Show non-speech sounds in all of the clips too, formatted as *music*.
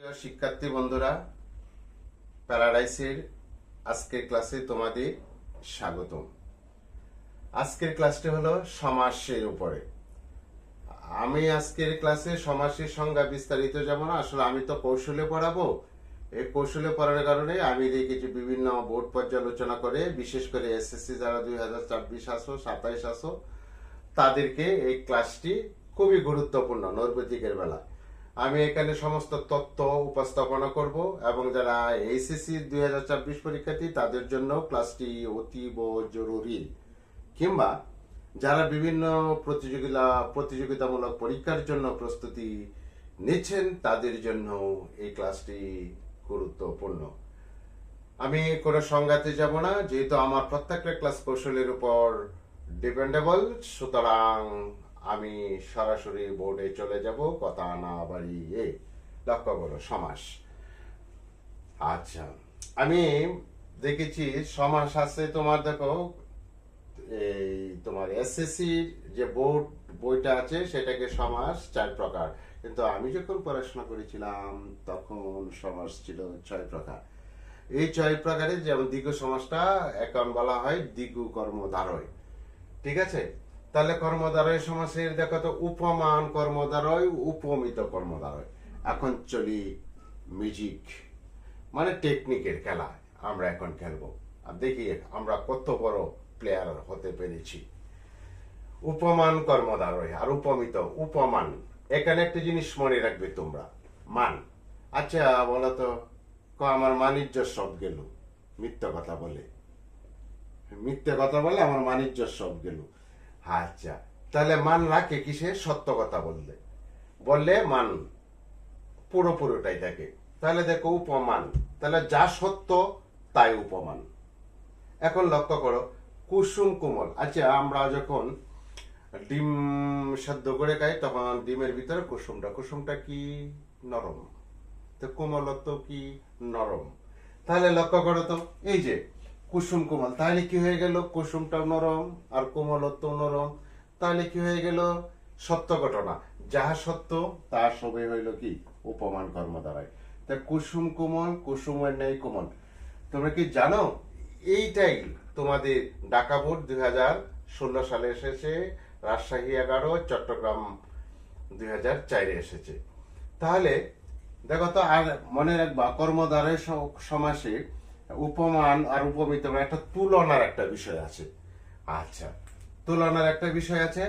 প্রিয় শিক্ষার্থী বন্ধুরা প্যারাডাইসের আজকের ক্লাসে তোমাদের স্বাগতম। আজকের ক্লাসটি হলো সমাসের উপরে। আমি আজকের ক্লাসে সমাসের সংজ্ঞা বিস্তারিত যাব না, আসলে আমি তো কৌশলে পড়াবো। এই কৌশলে পড়ার কারণে আমি দেখেছি বিভিন্ন বোর্ড পর্যালোচনা করে, বিশেষ করে এসএসসি যারা দুই হাজার চব্বিশ আসো, সাতাইশ আসো, তাদেরকে এই ক্লাসটি খুবই গুরুত্বপূর্ণ নৈর্বেদিকের বেলা। আমি এখানে সমস্ত তথ্য উপস্থাপনা করব এবং যারা এইচএসসি দুই হাজার চব্বিশ পরীক্ষার্থী তাদের জন্য ক্লাসটি অতীব জরুরি। কিংবা যারা বিভিন্ন প্রতিযোগিতা প্রতিযোগিতামূলক পরীক্ষার জন্য প্রস্তুতি নিচ্ছেন, তাদের জন্য এই ক্লাসটি গুরুত্বপূর্ণ। আমি কোনো সংজ্ঞাতে যাব না, যেহেতু আমার প্রত্যেকটা ক্লাস কৌশলের উপর ডিপেন্ডেবল সুতরাং আমি সরাসরি বোর্ডে চলে যাব, কথা না বাড়িয়ে লক্ষ্য করো সমাস। আচ্ছা আমি দেখেছি সমাস আছে তোমার, দেখো, এই তোমার এসএসসি যে বোর্ড বইটা আছে, সেটাকে সমাস চার প্রকার। কিন্তু আমি যখন পড়াশোনা করেছিলাম, তখন সমাস ছিল ছয় প্রকার। এই ছয় প্রকারে যেমন দ্বিগু সমাসটা, এখন বলা হয় দ্বিগু কর্মধারয়। ঠিক আছে? তাহলে কর্মধারয় সমাসের দেখো তো উপমান কর্মধারয়, উপমিত কর্মধারয়। এখন চলি মিউজিক মানে টেকনিকের খেলা আমরা এখন খেলব। আর দেখি আমরা কত বড় প্লেয়ার হতে পেরেছি। উপমান কর্মধারয় আর উপমিত, উপমান। এখানে একটা জিনিস মনে রাখবে তোমরা, মান। আচ্ছা বলো তো ক, আমার মানিজ্য সব গেল। মিথ্যা কথা বলে। মিথ্যে কথা বলে আমার মানিজ্য সব গেল। আচ্ছা তাহলে মান রাখে কিসে? সত্য কথা বললে। বললে মান পুরোপুরোটাই থাকে তাহলে দেখো উপমান। তাহলে যা সত্য, তাই উপমান। এখন লক্ষ্য করো, কুসুম কোমল। আচ্ছা আমরা যখন ডিম সেদ্ধ করে খাই, তখন ডিমের ভিতরে কুসুমটা। কুসুমটা কি? নরম। তো কোমলত্ব কি? নরম। তাহলে লক্ষ্য করো তো, এই যে কুসুম কোমল। তাহলে কি হয়ে গেল? কুসুমটা নরম আর কোমলত্ব নরম। তাহলে কি হয়ে গেল? সত্য ঘটনা। যাহা সত্য তা সবই হইল কি? উপমান কর্ম দ্বারায় তা কুসুম কোমল, কুসুমের নেই কোমল। তোমরা কি জানো? এইটাই তোমাদের ঢাকা বোর্ড দুই হাজার ষোলো সালে এসেছে, রাজশাহী এগারো, চট্টগ্রাম দুই হাজার চারে এসেছে। তাহলে দেখো তো, আর মনে রাখবা কর্মদ্বারের সমাসে উপমান আর উপমিত একটা তুলনার একটা বিষয় আছে। আচ্ছা তুলনার একটা বিষয় আছে,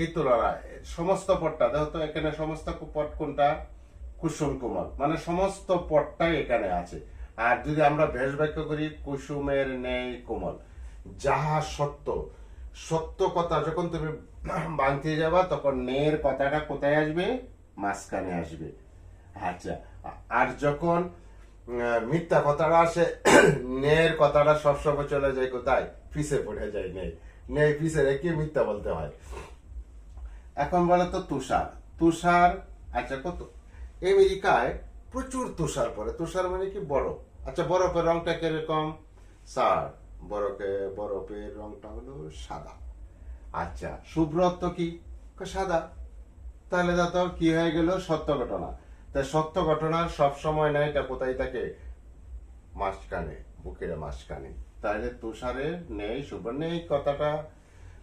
এই তুলনা, সমস্ত পটটা, দেখো এখানে সমস্ত পট কোনটা? কুসুম কোমল মানে সমস্ত পটটাই এখানে আছে। আর যদি আমরা ভেষ বাক্য করি, কুসুমের নেই কোমল, যাহা সত্য সত্য কথা, যখন তুমি বাঁধতে যাবা, তখন নেয়ের কথাটা কোথায় আসবে? মাঝখানে আসবে। আচ্ছা আর যখন মিথ্যা কথাটা আসে *coughs* নের কথাটা সবসময় চলে যায় কোথায়? পিছে পড়ে যায় নেই নেই পিছে রেখে মিথ্যা বলতে হয়। এখন বলে তো তুষার। তুষার আচ্ছা কত? আমেরিকায় প্রচুর তুষার পড়ে। তুষার মানে কি? বরফ। আচ্ছা বরফের রংটা কীরকম? স্যার, বরফে, বরফের রংটা হলো সাদা। আচ্ছা শুভ্রত্ব কি? সাদা। তাহলে দাদা, কি হয়ে গেল? সত্য ঘটনা। তাই সত্য ঘটনার সব সময় না এটা কোথায় থাকে? মাঝখানে, বুকের মাঝখানে। তাহলে তুষারের নেই শুভ্র নেই কথাটা।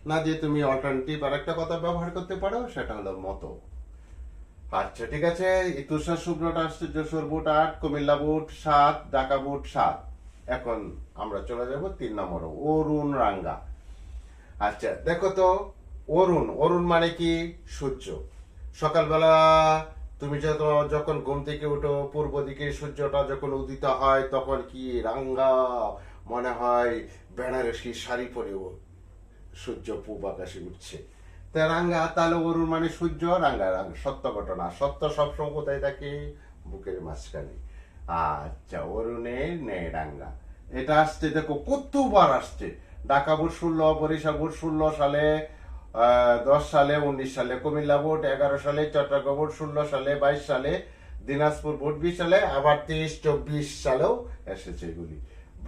না দিয়ে তুমি অল্টারনেটিভ আর একটা কথা ব্যবহার করতে পারো, সেটা হলো মতো। আচ্ছা ঠিক আছে, এই তুষার শুভ্রটা আসছে যশোর বুট আট, কুমিল্লা বুট সাত, ঢাকা বুট সাত। এখন আমরা চলে যাব তিন নম্বর অরুণ রাঙ্গা আচ্ছা দেখো তো, অরুণ অরুণ মানে কি? সূর্য। সকালবেলা তুমি যখন ঘুম থেকে উঠো, পূর্ব দিকে সূর্যটা যখন উদিত হয়, তখন কি রাঙ্গা মনে হয় বেনারসি শাড়ি পরেও সূর্য পূব আকাশে উঠছে। তা রাঙ্গা তাহলে অরুণ মানে সূর্য, রাঙ্গা রাঙ্গা, সত্য ঘটনা। সত্য সবসময় কোথায় থাকে? বুকের মাঝখানে। আচ্ছা অরুণের নে রাঙ্গা। এটা আসছে, দেখো, কতবার আসছে। ঢাকা বোর্ড ষোলো, বরিশাল সালে দশ সালে, উনিশ সালে কুমিল্লা ভোট, এগারো সালে চট্টগ্রাম ভোট, ষোলো সালে বাইশ সালে দিনাজপুর ভোট, বিশ সালে আবার তেইশ, চব্বিশ সালেও এসেছে এগুলি।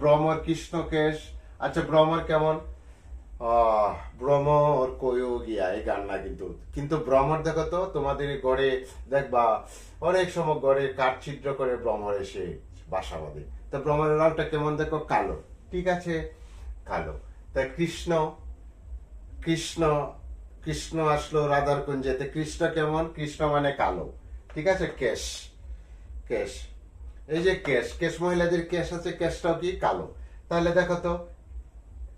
ভ্রমর কৃষ্ণকেশ আচ্ছা ভ্রমর কেমন? ভ্রমর কইও গিয়া, এই গান না কিন্তু। কিন্তু ভ্রমর দেখো তো, তোমাদের গড়ে দেখবা, অনেক সময় গড়ে কাঠ ছিদ্র করে ভ্রমর এসে বাসা বাঁধে। তো ভ্রমরের রংটা কেমন দেখো? কালো। ঠিক আছে? কালো। তাই কৃষ্ণ কৃষ্ণ কৃষ্ণ আসলো রাধার কুঞ্জেতে কৃষ্ণ কেমন? কৃষ্ণ মানে কালো। ঠিক আছে? কেশ। কেশ। এই যে কেশ কেশ মহিলাদের কেশ আছে, কেশটাও কি? কালো। তাহলে দেখো তো,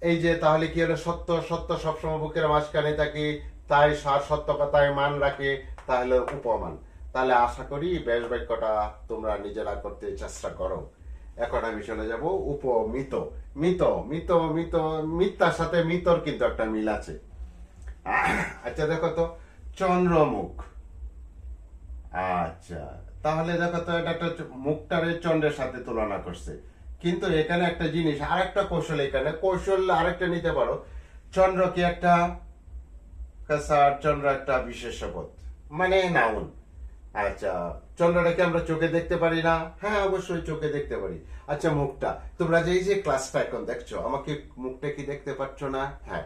এই যে তাহলে কি হলো? সত্য সত্য সবসময় বুকের মাঝখানে থাকি, তাই সত্য কথায় মান রাখে, তাহলে উপমান। তাহলে আশা করি বেশ বাক্যটা তোমরা নিজেরা করতে চেষ্টা করো। আমি চলে যাব উপমিত মিত মিত মিত মিথ্যার সাথে মিতর কিন্তু একটা মিল আছে। আচ্ছা দেখো তো, চন্দ্রমুখ। আচ্ছা তাহলে দেখো তো, এটা একটা মুখটারে চন্দ্রের সাথে তুলনা করছে। কিন্তু এখানে একটা জিনিস, আরেকটা কৌশল এখানে, কৌশল আরেকটা নিতে পারো। চন্দ্র কি একটা? চন্দ্র একটা বিশেষ পদ মানে নাউন। আচ্ছা চন্দ্রটাকে আমরা চোখে দেখতে পারি না? হ্যাঁ অবশ্যই চোখে দেখতে পারি। আচ্ছা মুখটা। তোমরা যে এই যে ক্লাসটা এখন দেখছ, আমাকে মুখটা কি দেখতে পাচ্ছ না? হ্যাঁ।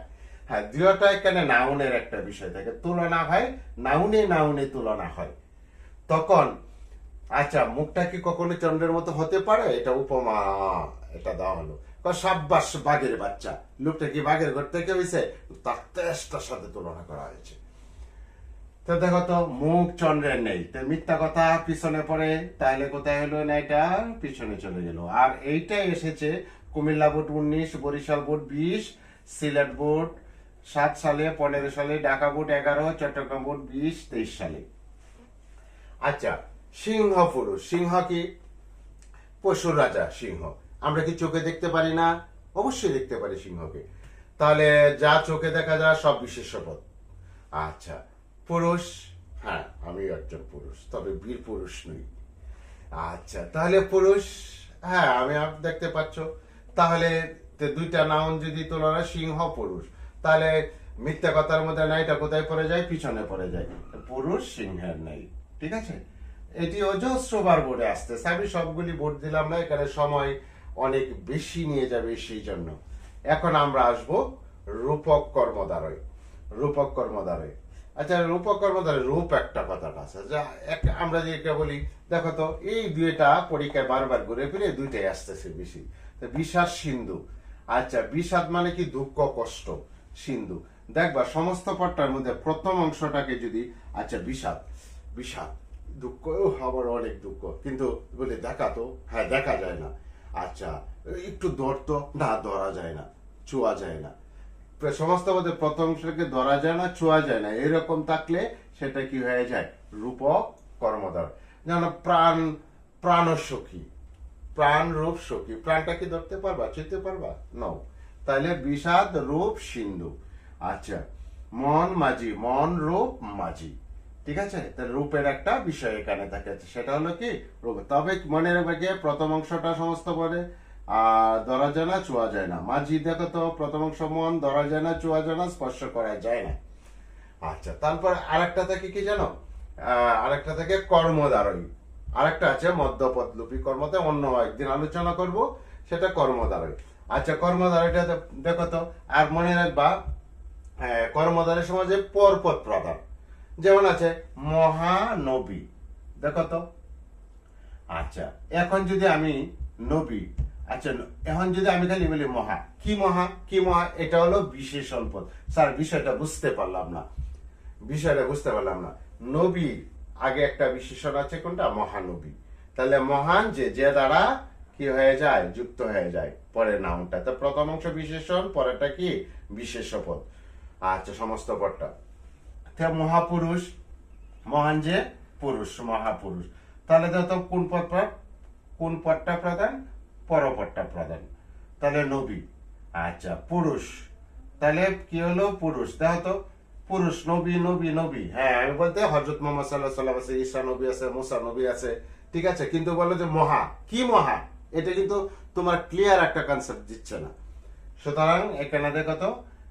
হ্যাঁ দুটা এখানে নাউনের একটা বিষয় থাকে। তুলনা হয়, নাউনে নাউনে তুলনা হয়। তখন আচ্ছা মুখটা কি কখনো চন্দ্রের মতো হতে পারে? এটা উপমা, এটা দেওয়া হলো। সাব্বাস বাঘের বাচ্চা। লোকটা কি বাঘের ঘর থেকে হয়েছে তার তেষ্টার সাথে তুলনা করা হয়েছে। তো দেখো তো, মুখ চন্দ্রের নেই। তো মিথ্যা কথা পিছনে পড়ে, তাহলে কোথায় হলো না এটা? পিছনে চলে গেল। আর এইটা এসেছে কুমিল্লা বোর্ড উনিশ, বরিশাল বোর্ড বিশ, সিলেট বোর্ড সাত সালে, পনেরো সালে, ঢাকা বোর্ড এগারো, চট্টগ্রাম বোর্ড বিশ, তেইশ সালে। আচ্ছা সিংহ পুরুষ। সিংহ কি? পশুর রাজা সিংহ। আমরা কি চোখে দেখতে পারি না? অবশ্যই দেখতে পারি সিংহকে। তাহলে যা চোখে দেখা যায় সব বিশেষ পদ আচ্ছা পুরুষ? হ্যাঁ আমি একজন পুরুষ, তবে বীর পুরুষ নই। আচ্ছা তাহলে পুরুষ হ্যাঁ আমি দেখতে পাচ্ছ। তাহলে দুইটা নাউন যদি তুলনা, সিংহ, পুরুষ। তাহলে মিথ্যা কথার মধ্যে নাইটা কোথায় পড়ে যায়? পিছনে পড়ে যায়। পুরুষ, সিংহের নেই, ঠিক আছে? এটি অজস্রবার বোর্ডে আসতেছে। আমি সবগুলি বোর্ড দিলাম না, এখানে সময় অনেক বেশি নিয়ে যাবে সেই জন্য। এখন আমরা আসব রূপক কর্মদ্বারয় রূপক কর্মদ্বারয় আচ্ছা রূপক কর্মদ্বারয় রূপ একটা কথাটা আছে। যা এক আমরা যেটা বলি, দেখো তো, এই দুইটা পরীক্ষায় বারবার ঘুরে ফিরে দুইটাই আসতেছে বেশি। বিষাদ সিন্ধু। আচ্ছা বিষাদ মানে কি? দুঃখ, কষ্ট, সিন্ধু। দেখবা, সমস্ত পট্টার মধ্যে প্রথম অংশটাকে যদি আচ্ছা বিষাদ। বিষাদ। দুঃখ আমার অনেক দুঃখ। কিন্তু বলে দেখা তো হ্যাঁ দেখা যায় না। আচ্ছা একটু ধরতো না, ধরা যায় না ছোঁয়া যায় না। মধ্যে প্রথম অংশকে ধরা যায় না, ছোঁয়া যায় না। এরকম থাকলে সেটা কি হয়ে যায়? রূপক কর্মধার। যেন প্রাণ প্রাণ সখী প্রাণ রূপ সখী। প্রাণটা কি ধরতে পারবা? চিনতে পারবা? নও তাহলে বিষাদ রূপ সিন্ধু। আচ্ছা মন মাঝি। মন রূপ মাঝি। ঠিক আছে? তা রূপের একটা বিষয় এখানে থাকে। সেটা হলো কি? রূপ। তবে মনে রাখবে যে প্রথম অংশটা সমস্ত বলে আর ধরা যায় না ছোঁয়া যায় না। মাঝি দেখো তো, প্রথম অংশ মন ধরা যায় না ছোঁয়া যায় না, স্পর্শ করা যায় না। আচ্ছা তারপর আরেকটা থাকে কি জানো? আরেকটা থাকে কর্মদ্বারই আরেকটা আছে মধ্যপদলুপি কর্মতে, অন্য একদিন আলোচনা করব, সেটা কর্মদ্বারই আচ্ছা কর্মদ্বারইটা দে- দেখো তো, আর মনে রাখবা কর্মদ্বারের সমাজে পরপদ প্রধান। যেমন আছে মহানবী। দেখো তো। আচ্ছা এখন যদি আমি নবী আচ্ছা এখন যদি আমি খালি বলি মহা। কি মহা? কি মহা? এটা হলো বিশেষণ পদ। স্যার, বিষয়টা বুঝতে পারলাম না। বিষয়টা বুঝতে পারলাম না। নবী, আগে একটা বিশেষণ আছে কোনটা? মহানবী। তাহলে মহান যে যে দ্বারা কি হয়ে যায়? যুক্ত হয়ে যায়। পরের নামটা। তো প্রথম অংশ বিশেষণ, পরেরটা কি? বিশেষ পদ। আচ্ছা সমস্ত পদটা। মহাপুরুষ। মহান যে পুরুষ, মহাপুরুষ। তাহলে তো কোন পদ প্র- কোন পদটা প্রধান? পরপদটা প্রধান। তাহলে নবী। আচ্ছা পুরুষ। তাহলে কি হলো? পুরুষ। দেখো তো, পুরুষ, নবী নবী নবী। হ্যাঁ আমি বলতে হজরত মোহাম্মদ সাল্লাহ সাল্লাম আছে, ঈসা নবী আছে, মুসা নবী আছে, ঠিক আছে? কিন্তু বলো যে মহা। কি মহা? এটা কিন্তু তোমার ক্লিয়ার একটা কনসেপ্ট দিচ্ছে না। সুতরাং এখানে দেখো তো,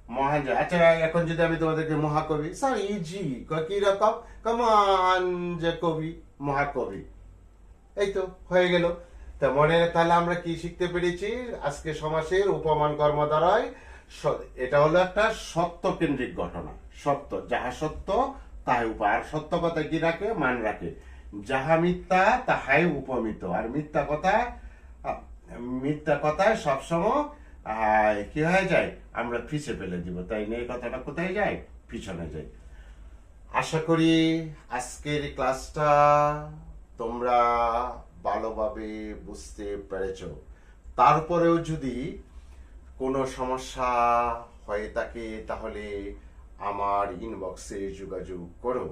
মহান আচ্ছা এখন যদি আমি তোমাদেরকে মহাকবি স্যার ইজি কি রকম? কমান যে কবি, মহাকবি। এই তো, হয়ে গেল। তা মনে তাহলে আমরা কি শিখতে পেরেছি? আজকে সমাসের উপমান কর্ম দ্বারাই স- এটা হলো একটা সত্য কেন্দ্রিক ঘটনা। সত্য। যাহা সত্য, তাহাই উপায়। আর সত্য কথা কি রাখে? মান রাখে। যাহা মিথ্যা, তাহাই উপমিত। আর মিথ্যা কথা মিথ্যা কথায় সবসময় কি হয়ে যায়? আমরা পিছে ফেলে দিব। তাই নিয়ে কথাটা কোথায় যায়? পিছনে যায়। আশা করি আজকের ক্লাসটা তোমরা ভালোভাবে বুঝতে পেরেছ। তারপরেও যদি কোনো সমস্যা হয়ে থাকে, তাহলে আমার ইনবক্সে যোগাযোগ করো।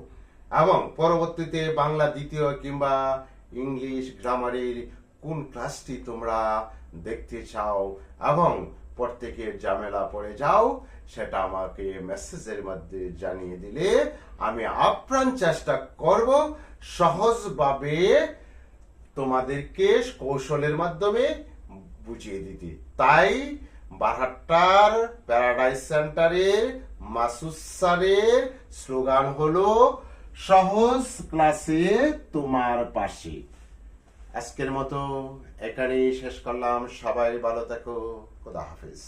এবং পরবর্তীতে বাংলা দ্বিতীয় কিংবা ইংলিশ গ্রামারের কোন ক্লাসটি তোমরা দেখতে চাও এবং প্রত্যেকের ঝামেলা পড়ে যাও, সেটা আমাকে মেসেজের মধ্যে জানিয়ে দিলে আমি আপ্রাণ চেষ্টা করব সহজভাবে তোমাদেরকে কৌশলের মাধ্যমে বুঝিয়ে দিতে। তাই বারহাট্টার প্যারাডাইস সেন্টারের মাসুদ স্যারের স্লোগান হলো, সহজ ক্লাসে তোমার পাশে। আজকের মতো এখানেই শেষ করলাম। সবাই ভালো থাকো। খোদা হাফেজ।